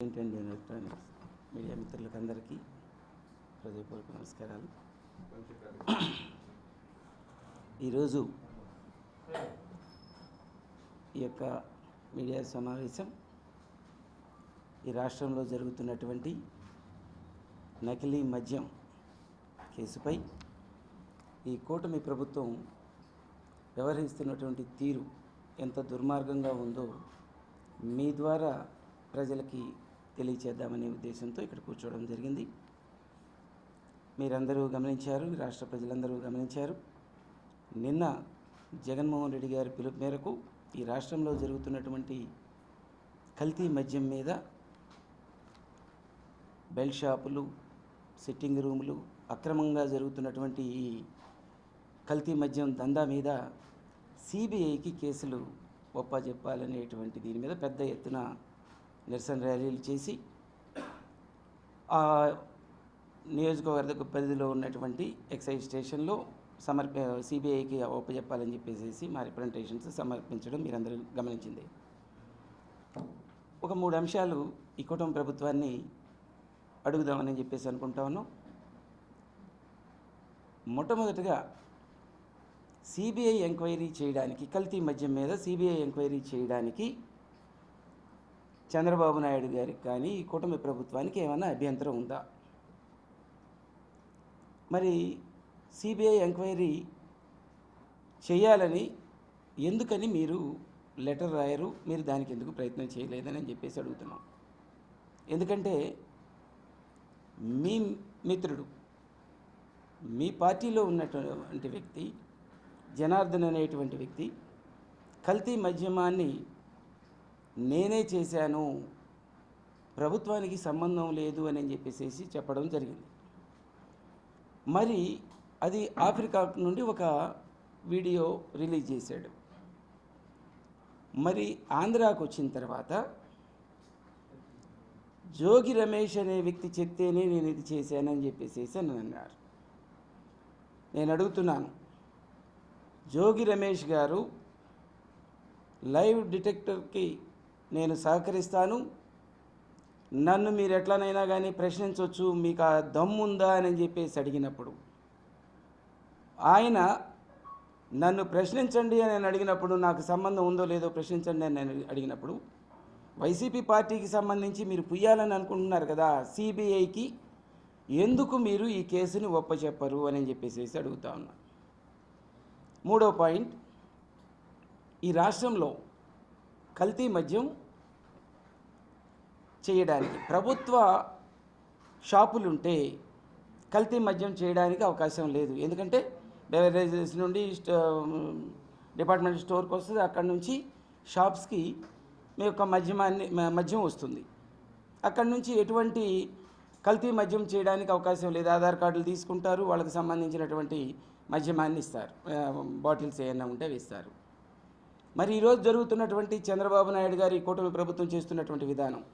Print electronics media మిత్రులకు అందరికీ హృదయపూర్వక నమస్కారాలు. ఈరోజు ఈ యొక్క మీడియా సమావేశం ఈ రాష్ట్రంలో జరుగుతున్నటువంటి నకిలీ మద్యం కేసుపై ఈ కూటమి ప్రభుత్వం వ్యవహరిస్తున్నటువంటి తీరు ఎంత దుర్మార్గంగా ఉందో మీ ద్వారా ప్రజలకి తెలియచేద్దామనే ఉద్దేశంతో ఇక్కడ కూర్చోవడం జరిగింది. మీరందరూ గమనించారు రాష్ట్ర ప్రజలందరూ గమనించారు. నిన్న జగన్మోహన్ రెడ్డి గారి పిలుపు మేరకు ఈ రాష్ట్రంలో జరుగుతున్నటువంటి కల్తీ మద్యం మీద బెల్ షాపులు సిట్టింగ్ రూములు అక్రమంగా జరుగుతున్నటువంటి ఈ కల్తీ మద్యం దందా మీద సిబిఐకి కేసులు ఒప్పజెప్పాలనేటువంటి దీని మీద పెద్ద ఎత్తున నిరసన ర్యాలీలు చేసి ఆ నియోజకవర్గ పరిధిలో ఉన్నటువంటి ఎక్సైజ్ స్టేషన్లో సమర్ప సిబిఐకి ఒప్పజెప్పాలని చెప్పేసి మా రిప్రజెంటేషన్స్ సమర్పించడం మీరందరూ గమనించింది. ఒక మూడు అంశాలు ఈ కుటుంబ ప్రభుత్వాన్ని అడుగుదామని చెప్పేసి అనుకుంటాను మొట్టమొదటిగా సిబిఐ ఎంక్వైరీ చేయడానికి కల్తీ మద్యం మీద సిబిఐ ఎంక్వైరీ చేయడానికి చంద్రబాబు నాయుడు గారికి కానీ ఈ కూటమి ప్రభుత్వానికి ఏమైనా అభ్యంతరం ఉందా? మరి సిబిఐ ఎంక్వైరీ చేయాలని ఎందుకని మీరు లెటర్ రాయరు? మీరు దానికి ఎందుకు ప్రయత్నం చేయలేదని చెప్పేసి అడుగుతున్నాం. ఎందుకంటే మీ మిత్రుడు మీ పార్టీలో ఉన్నటువంటి వ్యక్తి జనార్దన్ అనేటువంటి వ్యక్తి కల్తీ మధ్యమాన్ని నేనే చేశాను. ప్రభుత్వానికి సంబంధం లేదు అని చెప్పేసి చెప్పడం జరిగింది. మరి అది ఆఫ్రికా నుండి ఒక వీడియో రిలీజ్ చేశాడు. మరి ఆంధ్రాకు వచ్చిన తర్వాత జోగి రమేష్ అనే వ్యక్తి చెప్తేనే నేను ఇది చేశానని చెప్పేసి అని అన్నారు. నేను అడుగుతున్నాను జోగి రమేష్ గారు లైవ్ డిటెక్టర్కి నేను సహకరిస్తాను. నన్ను మీరు ఎట్లనైనా కానీ ప్రశ్నించవచ్చు మీకు ఆ దమ్ముందా అని చెప్పేసి అడిగినప్పుడు. ఆయన నన్ను ప్రశ్నించండి అని నేను అడిగినప్పుడు నాకు సంబంధం ఉందో లేదో ప్రశ్నించండి అని నేను అడిగినప్పుడు వైసీపీ పార్టీకి సంబంధించి మీరు పుయ్యాలని అనుకుంటున్నారు కదా సిబిఐకి ఎందుకు మీరు ఈ కేసుని ఒప్పచెప్పరు అని చెప్పేసి అడుగుతా ఉన్నాను మూడో పాయింట్ ఈ రాష్ట్రంలో కల్తీ మద్యం చేయడానికి. ప్రభుత్వ షాపులుంటే కల్తీ మద్యం చేయడానికి అవకాశం లేదు. ఎందుకంటే బెవరేజెస్ నుండి స్టో- డిపార్ట్మెంట్ స్టోర్కి వస్తుంది. అక్కడ నుంచి షాప్స్కి మీ యొక్క మద్యమాన్ని మద్యం వస్తుంది. అక్కడ నుంచి ఎటువంటి కల్తీ మద్యం చేయడానికి అవకాశం లేదు. ఆధార్ కార్డులు తీసుకుంటారు. వాళ్ళకి సంబంధించినటువంటి మద్యమాన్ని ఇస్తారు. బాటిల్స్ ఏమైనా ఉంటే ఇస్తారు మరి ఈరోజు జరుగుతున్నటువంటి చంద్రబాబు నాయుడు గారి కూటమి ప్రభుత్వం చేస్తున్నటువంటి విధానం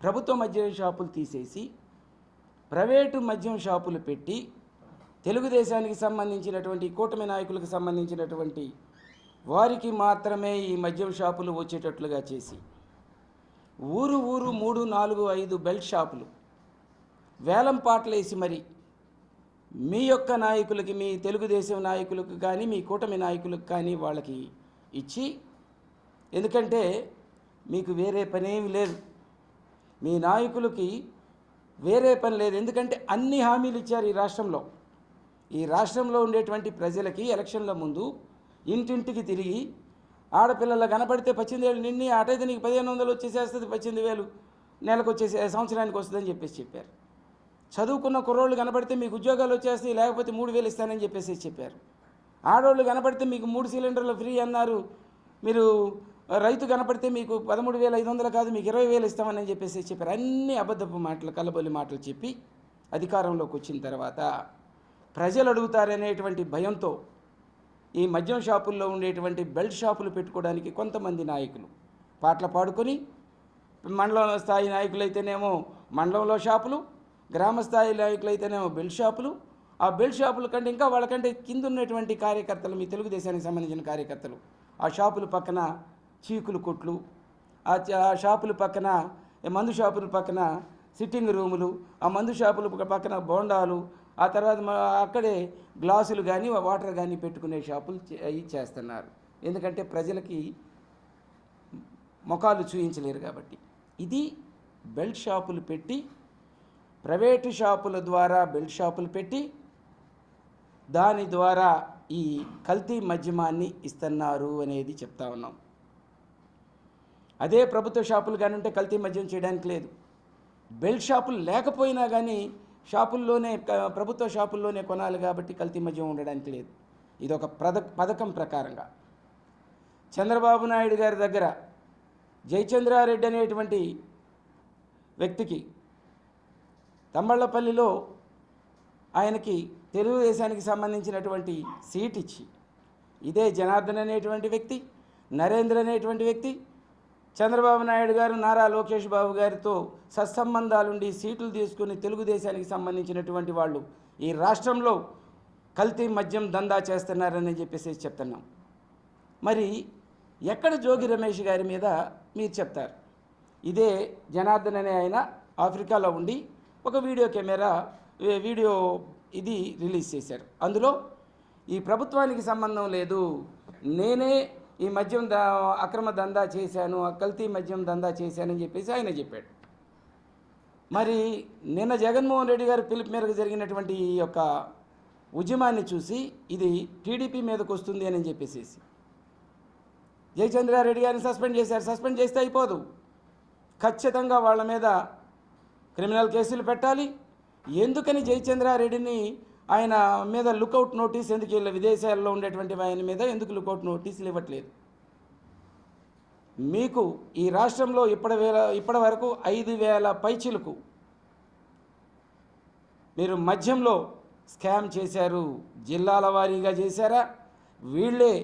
ప్రభుత్వ మద్యం షాపులు తీసేసి ప్రైవేటు మద్యం షాపులు పెట్టి తెలుగుదేశానికి సంబంధించినటువంటి కూటమి నాయకులకు సంబంధించినటువంటి వారికి మాత్రమే ఈ మద్యం షాపులు వచ్చేటట్లుగా చేసి ఊరు ఊరు మూడు నాలుగు ఐదు బెల్ట్ షాపులు వేలం పాటలేసి మరి మీ యొక్క నాయకులకి మీ తెలుగుదేశం నాయకులకు కానీ మీ కూటమి నాయకులకు కానీ వాళ్ళకి ఇచ్చి ఎందుకంటే మీకు వేరే పనేమి లేదు. మీ నాయకులకి వేరే పని లేదు. ఎందుకంటే అన్ని హామీలు ఇచ్చారు ఈ రాష్ట్రంలో. ఈ రాష్ట్రంలో ఉండేటువంటి ప్రజలకి ఎలక్షన్ల ముందు ఇంటింటికి తిరిగి ఆడపిల్లలు కనపడితే పద్దెనిమిది వేలు నిన్ని అటైతే నీకు పదిహేను వందలు వచ్చేసేస్తుంది పద్దెనిమిది వేలు నెలకు వచ్చేసి సంవత్సరానికి వస్తుందని చెప్పేసి చెప్పారు. చదువుకున్న కుర్రోళ్ళు కనపడితే మీకు ఉద్యోగాలు వచ్చేస్తాయి లేకపోతే మూడు వేలు ఇస్తానని చెప్పేసి చెప్పారు. ఆడవాళ్ళు కనపడితే మీకు మూడు సిలిండర్లు ఫ్రీ అన్నారు. మీరు రైతు కనపడితే మీకు పదమూడు వేల ఐదు వందలు కాదు మీకు ఇరవై వేలు ఇస్తామని చెప్పేసి చెప్పారు. అన్ని అబద్ధపు మాటలు కలబొల్లి మాటలు చెప్పి అధికారంలోకి వచ్చిన తర్వాత ప్రజలు అడుగుతారనేటువంటి భయంతో ఈ మద్యం షాపుల్లో ఉండేటువంటి బెల్ట్ షాపులు పెట్టుకోవడానికి కొంతమంది నాయకులు పాటలు పాడుకొని మండలం స్థాయి నాయకులైతేనేమో మండలంలో షాపులు గ్రామ స్థాయి నాయకులైతేనేమో బెల్ట్ షాపులు. ఆ బెల్ట్ షాపుల కంటే ఇంకా వాళ్ళకంటే కింద ఉన్నటువంటి కార్యకర్తలు మీ తెలుగుదేశానికి సంబంధించిన కార్యకర్తలు ఆ షాపుల పక్కన చీకులు కొట్లు ఆ ఆ షాపుల పక్కన మందు షాపుల పక్కన సిట్టింగ్ రూములు ఆ మందు షాపుల పక్కన బోండాలు ఆ తర్వాత అక్కడే గ్లాసులు కానీ వాటర్ కానీ పెట్టుకునే షాపులు అవి చేస్తున్నారు. ఎందుకంటే ప్రజలకి ముఖాలు చూయించలేరు కాబట్టి. ఇది బెల్ట్ షాపులు పెట్టి ప్రైవేటు షాపుల ద్వారా బెల్ట్ షాపులు పెట్టి దాని ద్వారా ఈ కల్తీ మద్యమాన్ని ఇస్తున్నారు అనేది చెప్తా ఉన్నాం. అదే ప్రభుత్వ షాపులు కానీ ఉంటే కల్తీ మద్యం చేయడానికి లేదు. బెల్ట్ షాపులు లేకపోయినా కానీ షాపుల్లోనే ప్రభుత్వ షాపుల్లోనే కొనాలి కాబట్టి కల్తీ మద్యం ఉండడానికి లేదు. ఇది ఒక ప్రద పథకం ప్రకారంగా. చంద్రబాబు నాయుడు గారి దగ్గర జయచంద్రారెడ్డి అనేటువంటి వ్యక్తికి తంబళ్ళపల్లిలో ఆయనకి తెలుగుదేశానికి సంబంధించినటువంటి సీట్ ఇచ్చి ఇదే జనార్దన్ అనేటువంటి వ్యక్తి నరేంద్ర అనేటువంటి వ్యక్తి చంద్రబాబు నాయుడు గారు నారా లోకేష్ బాబు గారితో సత్సంబంధాలుండి సీట్లు తీసుకుని తెలుగుదేశానికి సంబంధించినటువంటి వాళ్ళు ఈ రాష్ట్రంలో కల్తీ మద్యం దందా చేస్తున్నారని చెప్పేసి చెప్తున్నాం. మరి ఎక్కడ జోగి రమేష్ గారి మీద మీరు చెప్తారు? ఇదే జనార్దన్ అనే ఆయన ఆఫ్రికాలో ఉండి ఒక వీడియో కెమెరా వీడియో ఇది రిలీజ్ చేశారు. అందులో ఈ ప్రభుత్వానికి సంబంధం లేదు నేనే ఈ మద్యం దా అక్రమ దందా చేశాను ఆ కల్తీ మద్యం దందా చేశానని చెప్పేసి ఆయన చెప్పాడు. మరి నిన్న జగన్మోహన్ రెడ్డి గారి పిలుపు మేరకు జరిగినటువంటి ఈ యొక్క ఉద్యమాన్ని చూసి ఇది టీడీపీ మీదకు వస్తుంది అని చెప్పేసి జయచంద్రారెడ్డి గారిని సస్పెండ్ చేశారు. సస్పెండ్ చేస్తే అయిపోదు. ఖచ్చితంగా వాళ్ళ మీద క్రిమినల్ కేసులు పెట్టాలి. ఎందుకని జయచంద్రారెడ్డిని ఆయన మీద లుకౌట్ నోటీస్ ఎందుకు వీళ్ళ విదేశాల్లో ఉండేటువంటి ఆయన మీద ఎందుకు లుకౌట్ నోటీసులు ఇవ్వట్లేదు? మీకు ఈ రాష్ట్రంలో ఇప్పటి వేల ఇప్పటి వరకు ఐదు వేల పైచిలకు మీరు మధ్యంలో స్కామ్ చేశారు. జిల్లాల వారీగా చేశారా? వీళ్ళే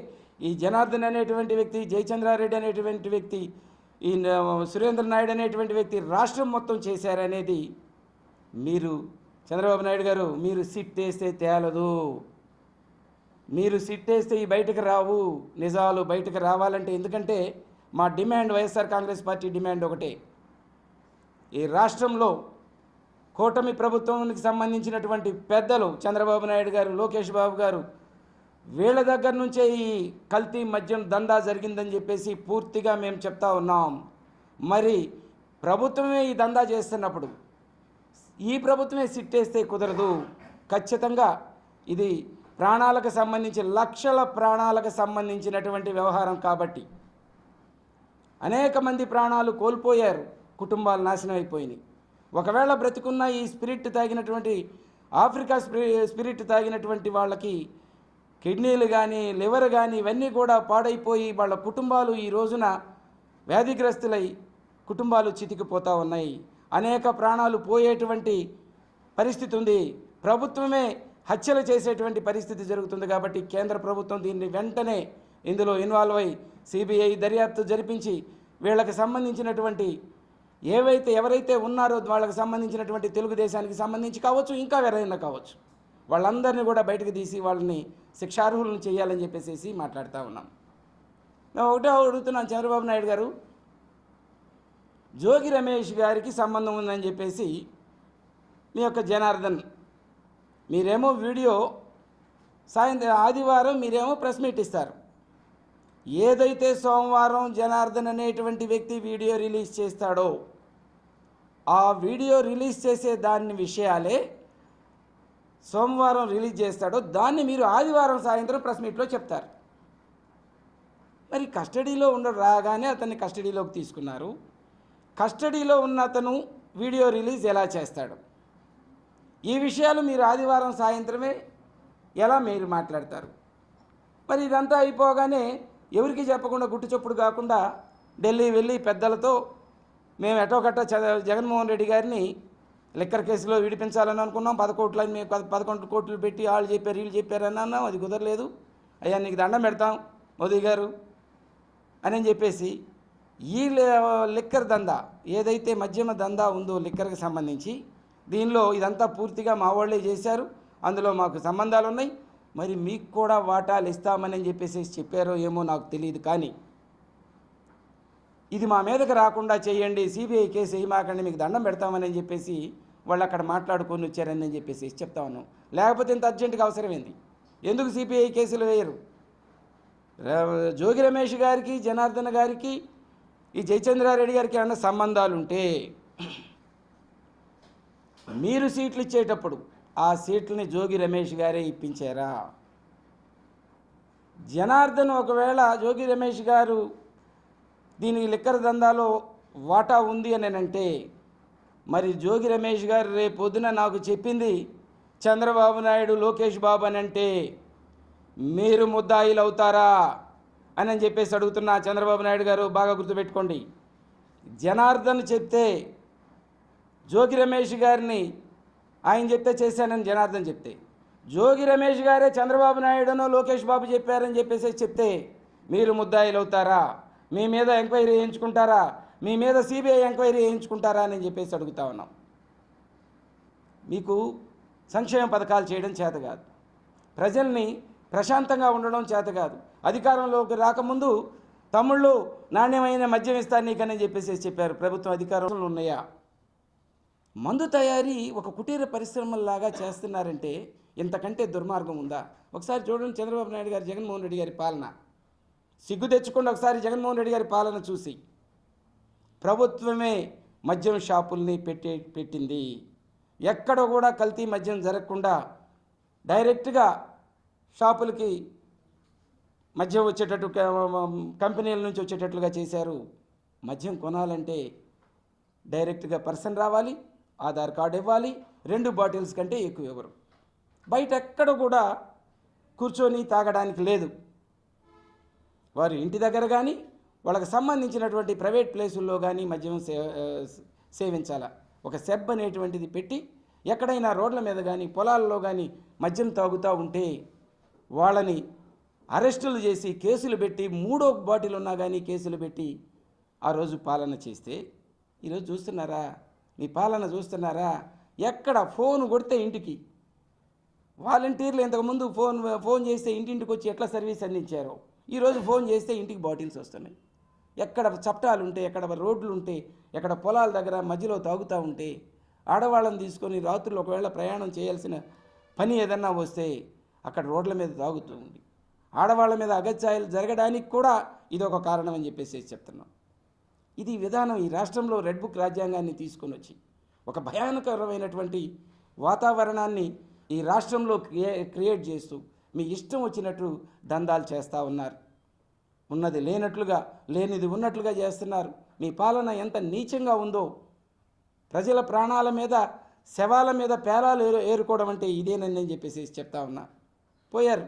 ఈ జనార్దన్ అనేటువంటి వ్యక్తి జయచంద్రారెడ్డి అనేటువంటి వ్యక్తి ఈ సురేంద్ర నాయుడు అనేటువంటి వ్యక్తి రాష్ట్రం మొత్తం చేశారనేది మీరు చంద్రబాబు నాయుడు గారు మీరు సిట్ వేస్తే తేలదు. మీరు సిట్ వేస్తే ఈ బయటకు రావు. నిజాలు బయటకు రావాలంటే ఎందుకంటే మా demand YSR Congress party demand ఒకటే. ఈ రాష్ట్రంలో కూటమి ప్రభుత్వానికి సంబంధించినటువంటి పెద్దలు చంద్రబాబు నాయుడు గారు లోకేష్ బాబు గారు వీళ్ళ దగ్గర నుంచే ఈ కల్తీ మద్యం దందా జరిగిందని చెప్పేసి పూర్తిగా మేము చెప్తా ఉన్నాం. మరి ప్రభుత్వమే ఈ దందా చేస్తున్నప్పుడు ఈ ప్రభుత్వమే సిట్టేస్తే కుదరదు. ఖచ్చితంగా ఇది ప్రాణాలకు సంబంధించి లక్షల ప్రాణాలకు సంబంధించినటువంటి వ్యవహారం కాబట్టి. అనేక మంది ప్రాణాలు కోల్పోయారు. కుటుంబాలు నాశనం అయిపోయినాయి. ఒకవేళ బ్రతికున్న ఈ స్పిరిట్ తాగినటువంటి ఆఫ్రికా స్పిరిట్ తాగినటువంటి వాళ్ళకి కిడ్నీలు కానీ లివర్ కానీ ఇవన్నీ కూడా పాడైపోయి వాళ్ళ కుటుంబాలు ఈ రోజున వ్యాధిగ్రస్తులై కుటుంబాలు చితికిపోతూ ఉన్నాయి. అనేక ప్రాణాలు పోయేటువంటి పరిస్థితి ఉంది. ప్రభుత్వమే హత్యలు చేసేటువంటి పరిస్థితి జరుగుతుంది కాబట్టి కేంద్ర ప్రభుత్వం దీన్ని వెంటనే ఇందులో ఇన్వాల్వ్ అయి సిబిఐ దర్యాప్తు జరిపించి వీళ్ళకి సంబంధించినటువంటి ఏవైతే ఎవరైతే ఉన్నారో వాళ్ళకి సంబంధించినటువంటి తెలుగుదేశానికి సంబంధించి కావచ్చు ఇంకా ఎవరైనా కావచ్చు వాళ్ళందరినీ కూడా బయటకు తీసి వాళ్ళని శిక్షార్హులను చేయాలని చెప్పేసి మాట్లాడుతూ ఉన్నాం. మేము ఒకటే అడుగుతున్నాను చంద్రబాబు నాయుడు గారు జోగి రమేష్ గారికి సంబంధం ఉందని చెప్పేసి మీ యొక్క జనార్దన్ మీరేమో వీడియో సాయంత్రం ఆదివారం మీరేమో ప్రెస్ మీట్ ఇస్తారు. ఏదైతే సోమవారం జనార్దన్ అనేటువంటి వ్యక్తి వీడియో రిలీజ్ చేస్తాడో ఆ వీడియో రిలీజ్ చేసే దాని విషయాలే సోమవారం రిలీజ్ చేస్తాడో దాన్ని మీరు ఆదివారం సాయంత్రం ప్రెస్ మీట్లో చెప్తారు. మరి కస్టడీలో ఉండ రాగానే అతన్ని కస్టడీలోకి తీసుకున్నారు. కస్టడీలో ఉన్న అతను వీడియో రిలీజ్ ఎలా చేస్తాడు? ఈ విషయాలు మీరు ఆదివారం సాయంత్రమే ఎలా మీరు మాట్లాడతారు? మరి ఇదంతా అయిపోగానే ఎవరికి చెప్పకుండా గుట్టు చప్పుడు కాకుండా ఢిల్లీ వెళ్ళి పెద్దలతో మేము ఎటోకట్ట చ- జగన్మోహన్ రెడ్డి గారిని లిక్కర్ కేసులో విడిపించాలని అనుకున్నాం. పదకోట్లని మేము పద పదకొండు కోట్లు పెట్టి వాళ్ళు చెప్పారు వీళ్ళు చెప్పారు అని అన్నాం. అది కుదరలేదు. అయ్యా నీకు దండం పెడతాం మోదీ గారు అని చెప్పేసి ఈ లిక్కర్ దందా ఏదైతే మద్యమ దందా ఉందో లిక్కర్కి సంబంధించి దీనిలో ఇదంతా పూర్తిగా మా వాళ్ళే చేశారు. అందులో మాకు సంబంధాలు ఉన్నాయి. మరి మీకు కూడా వాటాలు ఇస్తామని చెప్పేసి చెప్పారో ఏమో నాకు తెలియదు కానీ ఇది మా మీదకి రాకుండా చేయండి. సిబిఐ కేసు వేయమాకండి మీకు దండం పెడతామని చెప్పేసి వాళ్ళు అక్కడ మాట్లాడుకొని వచ్చారని చెప్పేసి చెప్తా ఉన్నాం లేకపోతే ఇంత అర్జెంటుగా అవసరమైంది ఎందుకు సిబిఐ కేసులు వేయరు? జోగి రమేష్ గారికి జనార్దన్ గారికి ఈ జయచంద్రారెడ్డి గారికి ఏమైనా సంబంధాలుంటే మీరు సీట్లు ఇచ్చేటప్పుడు ఆ సీట్లని జోగి రమేష్ గారే ఇప్పించారా? జనార్దన్ ఒకవేళ జోగి రమేష్ గారు దీనికి లిక్కర్ దందాలో వాటా ఉంది అని అంటే మరి జోగి రమేష్ గారు రేపు పొద్దున నాకు చెప్పింది చంద్రబాబు నాయుడు లోకేష్ బాబు అని అంటే మీరు ముద్దాయిలు అవుతారా అని అని చెప్పేసి అడుగుతున్నా చంద్రబాబు నాయుడు గారు బాగా గుర్తుపెట్టుకోండి. జనార్దన్ చెప్తే జోగి రమేష్ గారిని ఆయన చెప్తే చేశానని జనార్దన్ చెప్తే. జోగి రమేష్ గారే చంద్రబాబు నాయుడును లోకేష్ బాబు చెప్పారని చెప్పేసి చెప్తే మీరు ముద్దాయిలు అవుతారా? మీ మీద ఎంక్వైరీ చేయించుకుంటారా? మీ మీద సిబిఐ ఎంక్వైరీ చేయించుకుంటారా అని చెప్పేసి అడుగుతా ఉన్నాం. మీకు సంక్షేమ పథకాలు చేయడం చేత కాదు. ప్రజల్ని ప్రశాంతంగా ఉండడం చేత కాదు. అధికారంలోకి రాకముందు తమ్ముళ్ళు నాణ్యమైన మద్యం ఇస్తాను నీకని చెప్పేసి చెప్పారు. ప్రభుత్వం అధికారంలో ఉన్నాయా? మందు తయారీ ఒక కుటీర పరిశ్రమలాగా చేస్తున్నారంటే ఇంతకంటే దుర్మార్గం ఉందా? ఒకసారి చూడండి చంద్రబాబు నాయుడు గారు జగన్మోహన్ రెడ్డి గారి పాలన. సిగ్గు తెచ్చుకోండి ఒకసారి జగన్మోహన్ రెడ్డి గారి పాలన చూసి. ప్రభుత్వమే మద్యం షాపుల్ని పెట్టే పెట్టింది. ఎక్కడ కూడా కల్తీ మద్యం జరగకుండా డైరెక్ట్గా షాపులకి మద్యం వచ్చేటట్టు కంపెనీల నుంచి వచ్చేటట్లుగా చేశారు. మద్యం కొనాలంటే డైరెక్ట్గా పర్సన్ రావాలి ఆధార్ కార్డు ఇవ్వాలి రెండు బాటిల్స్ కంటే ఎక్కువ ఇవ్వరు. బయట ఎక్కడ కూడా కూర్చొని తాగడానికి లేదు. వారు ఇంటి దగ్గర కానీ వాళ్ళకి సంబంధించినటువంటి ప్రైవేట్ ప్లేసుల్లో కానీ మద్యం సే సేవించాల సేవించాలా. ఒక సెబ్ అనేటువంటిది పెట్టి ఎక్కడైనా రోడ్ల మీద కానీ పొలాల్లో కానీ మద్యం తాగుతూ ఉంటే వాళ్ళని అరెస్టులు చేసి కేసులు పెట్టి మూడో బాటిల్ ఉన్నా కానీ కేసులు పెట్టి ఆ రోజు పాలన చేస్తే ఈరోజు చూస్తున్నారా? మీ పాలన చూస్తున్నారా? ఎక్కడ ఫోన్ కొడితే ఇంటికి? వాలంటీర్లు ఇంతకుముందు ఫోన్ ఫోన్ చేస్తే ఇంటింటికి వచ్చి ఎట్లా సర్వీస్ అందించారో? ఈరోజు ఫోన్ చేస్తే ఇంటికి బాటిల్స్ వస్తున్నాయి. ఎక్కడ చట్టాలు ఉంటే ఎక్కడ రోడ్లు ఉంటే ఎక్కడ పొలాల దగ్గర మధ్యలో తాగుతూ ఉంటే ఆడవాళ్ళని తీసుకొని రాత్రులు ఒకవేళ ప్రయాణం చేయాల్సిన పని ఏదన్నా వస్తే అక్కడ రోడ్ల మీద తాగుతూ ఉంది ఆడవాళ్ళ మీద అగత్యాలు జరగడానికి కూడా ఇది ఒక కారణం అని చెప్పేసి చెప్తున్నాం. ఇది విధానం ఈ రాష్ట్రంలో రెడ్ బుక్ రాజ్యాంగాన్ని తీసుకుని వచ్చి ఒక భయానకరమైనటువంటి వాతావరణాన్ని ఈ రాష్ట్రంలో క్రియే క్రియేట్ చేస్తూ మీ ఇష్టం వచ్చినట్టు దందాలు చేస్తూ ఉన్నారు. ఉన్నది లేనట్లుగా లేనిది ఉన్నట్లుగా చేస్తున్నారు. మీ పాలన ఎంత నీచంగా ఉందో ప్రజల ప్రాణాల మీద శవాల మీద పేరాలు ఏరు ఏరుకోవడం అంటే ఇదేనని నేను చెప్పేసి చెప్తా ఉన్నా. పోయారు.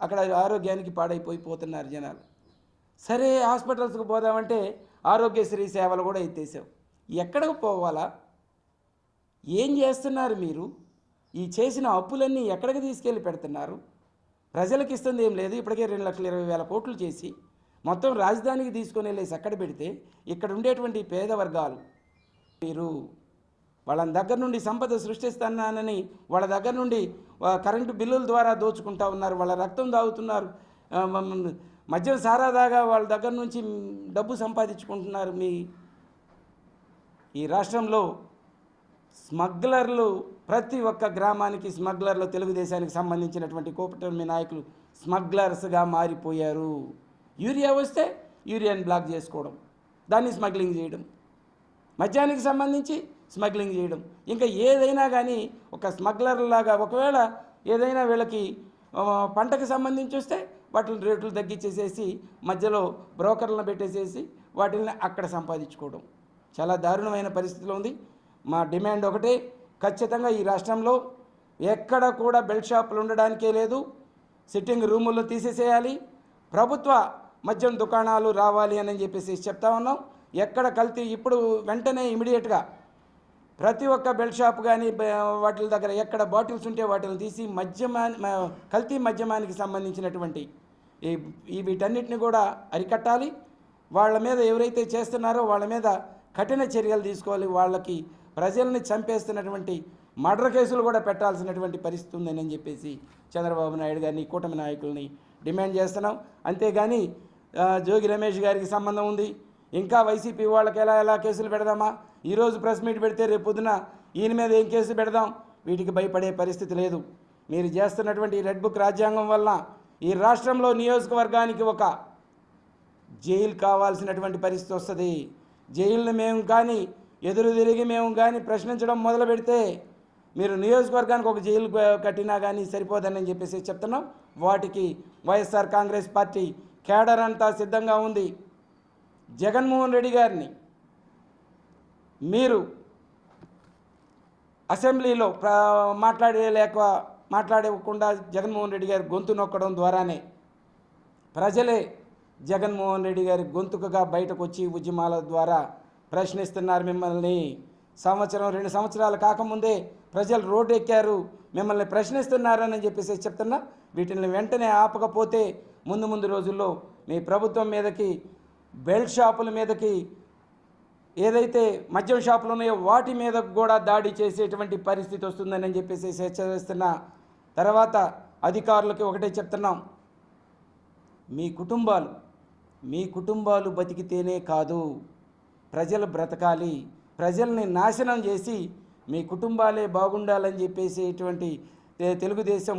అక్కడ ఆరోగ్యానికి పాడైపోయి పోతున్నారు జనాలు. సరే హాస్పిటల్స్కి పోదామంటే ఆరోగ్యశ్రీ సేవలు కూడా ఎత్తేసావు. ఎక్కడికి పోవాలా? ఏం చేస్తున్నారు మీరు? ఈ చేసిన అప్పులన్నీ ఎక్కడికి తీసుకెళ్ళి పెడుతున్నారు? ప్రజలకు ఇస్తుంది ఏం లేదు ఇప్పటికే రెండు లక్షల ఇరవై వేల కోట్లు చేసి మొత్తం రాజధానికి తీసుకొని వెళ్ళేసి అక్కడ పెడితే ఇక్కడ ఉండేటువంటి పేద వర్గాలు మీరు వాళ్ళ దగ్గర నుండి సంపద సృష్టిస్తున్నానని వాళ్ళ దగ్గర నుండి కరెంటు బిల్లుల ద్వారా దోచుకుంటా ఉన్నారు. వాళ్ళ రక్తం తాగుతున్నారు. మద్యం సారాదాగా వాళ్ళ దగ్గర నుంచి డబ్బు సంపాదించుకుంటున్నారు మీ ఈ రాష్ట్రంలో స్మగ్లర్లు ప్రతి ఒక్క గ్రామానికి స్మగ్లర్లు తెలుగుదేశానికి సంబంధించినటువంటి కోపటమి నాయకులు స్మగ్లర్స్గా మారిపోయారు. యూరియా వస్తే యూరియాని బ్లాక్ చేసుకోవడం దాన్ని స్మగ్లింగ్ చేయడం. మద్యానికి సంబంధించి స్మగ్లింగ్ చేయడం. ఇంకా ఏదైనా కానీ ఒక స్మగ్లర్ లాగా ఒకవేళ ఏదైనా వీళ్ళకి పంటకు సంబంధించి వస్తే వాటిని రేట్లు తగ్గించేసేసి మధ్యలో బ్రోకర్లను పెట్టేసేసి వాటిని అక్కడ సంపాదించుకోవడం. చాలా దారుణమైన పరిస్థితిలో ఉంది. మా డిమాండ్ ఒకటే ఖచ్చితంగా ఈ రాష్ట్రంలో ఎక్కడ కూడా బెల్ట్ షాపులు ఉండడానికే లేదు. సిట్టింగ్ రూముల్లో తీసేసేయాలి. ప్రభుత్వ మద్యం దుకాణాలు రావాలి అని చెప్పేసి చెప్తా ఉన్నాం. ఎక్కడ కల్తీ ఇప్పుడు వెంటనే ఇమీడియట్గా ప్రతి ఒక్క బెల్ట్ షాప్ కానీ వాటి దగ్గర ఎక్కడ బాటిల్స్ ఉంటే వాటిని తీసి మద్యమా కల్తీ మద్యమానికి సంబంధించినటువంటి ఈ వీటన్నిటిని కూడా అరికట్టాలి. వాళ్ళ మీద ఎవరైతే చేస్తున్నారో వాళ్ళ మీద కఠిన చర్యలు తీసుకోవాలి. వాళ్ళకి ప్రజల్ని చంపేస్తున్నటువంటి మర్డర్ కేసులు కూడా పెట్టాల్సినటువంటి పరిస్థితి ఉందని చెప్పేసి చంద్రబాబు నాయుడు గారిని కూటమి నాయకుల్ని డిమాండ్ చేస్తున్నాం. అంతేగాని జోగి రమేష్ గారికి సంబంధం ఉంది. ఇంకా వైసీపీ వాళ్ళకి ఎలా ఎలా కేసులు పెడదామా? ఈరోజు ప్రెస్ మీట్ పెడితే రేపు పొద్దున ఈయన మీద ఏం కేసు పెడదాం? వీటికి భయపడే పరిస్థితి లేదు. మీరు చేస్తున్నటువంటి ఈ రెడ్ బుక్ రాజ్యాంగం వలన ఈ రాష్ట్రంలో నియోజకవర్గానికి ఒక జైలు కావాల్సినటువంటి పరిస్థితి వస్తుంది. జైలుని మేము కానీ ఎదురు తిరిగి మేము కానీ ప్రశ్నించడం మొదలు పెడితే మీరు నియోజకవర్గానికి ఒక జైలు కట్టినా కానీ సరిపోదని చెప్పేసి చెప్తున్నాం. వాటికి వైఎస్ఆర్ కాంగ్రెస్ పార్టీ కేడర్ అంతా సిద్ధంగా ఉంది. జగన్మోహన్ రెడ్డి గారిని మీరు అసెంబ్లీలో ప్ర మాట్లాడలేక మాట్లాడకుండా జగన్మోహన్ రెడ్డి గారి గొంతు నొక్కడం ద్వారానే ప్రజలే జగన్మోహన్ రెడ్డి గారి గొంతుకగా బయటకు వచ్చి ఉద్యమాల ద్వారా ప్రశ్నిస్తున్నారు మిమ్మల్ని. సంవత్సరం రెండు సంవత్సరాలు కాకముందే ప్రజలు రోడ్డు ఎక్కారు మిమ్మల్ని ప్రశ్నిస్తున్నారని చెప్పేసి చెప్తున్నా వీటిని వెంటనే ఆపకపోతే ముందు ముందు రోజుల్లో మీ ప్రభుత్వం మీదకి బెల్ట్ షాపుల మీదకి ఏదైతే మద్యం షాపులు ఉన్నాయో వాటి మీద కూడా దాడి చేసేటువంటి పరిస్థితి వస్తుందని చెప్పేసి హెచ్చరిస్తున్న తర్వాత అధికారులకి ఒకటే చెప్తున్నాం. మీ కుటుంబాలు మీ కుటుంబాలు బతికితేనే కాదు ప్రజలు బ్రతకాలి ప్రజల్ని నాశనం చేసి మీ కుటుంబాలే బాగుండాలని చెప్పేసేటువంటి తెలుగుదేశం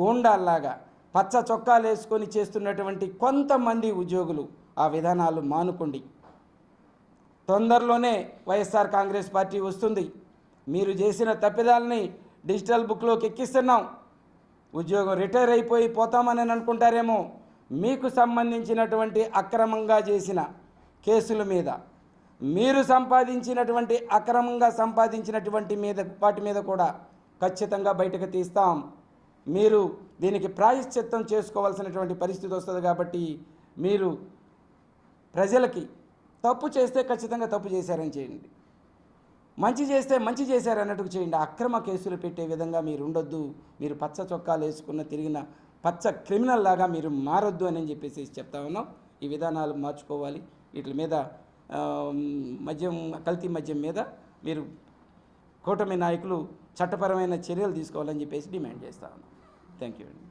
గోండాల్లాగా పచ్చ చొక్కాలు వేసుకొని చేస్తున్నటువంటి కొంతమంది ఉద్యోగులు ఆ విధానాలు మానుకోండి. తొందరలోనే వైఎస్ఆర్ కాంగ్రెస్ పార్టీ వస్తుంది. మీరు చేసిన తప్పిదాలని డిజిటల్ బుక్లోకి ఎక్కిస్తున్నాం. ఉద్యోగం రిటైర్ అయిపోయి పోతామని అనుకుంటారేమో. మీకు సంబంధించినటువంటి అక్రమంగా చేసిన కేసుల మీద మీరు సంపాదించినటువంటి అక్రమంగా సంపాదించినటువంటి మీద వాటి మీద కూడా ఖచ్చితంగా బయటకు తీస్తాం. మీరు దీనికి ప్రాయశ్చిత్తం చేసుకోవాల్సినటువంటి పరిస్థితి వస్తుంది కాబట్టి మీరు ప్రజలకి తప్పు చేస్తే ఖచ్చితంగా తప్పు చేశారని చేయండి. మంచి చేస్తే మంచి చేశారు అన్నట్టుకు చేయండి. అక్రమ కేసులు పెట్టే విధంగా మీరు ఉండొద్దు. మీరు పచ్చ చొక్కాలు వేసుకున్న తిరిగిన పచ్చ క్రిమినల్ లాగా మీరు మారొద్దు అని చెప్పేసి చెప్తా ఉన్నాం. ఈ విధానాలు మార్చుకోవాలి. వీటి మీద మద్యం కల్తీ మద్యం మీద మీరు కూటమి నాయకులు చట్టపరమైన చర్యలు తీసుకోవాలని చెప్పేసి డిమాండ్ చేస్తా ఉన్నాం. థ్యాంక్ యూ అండి.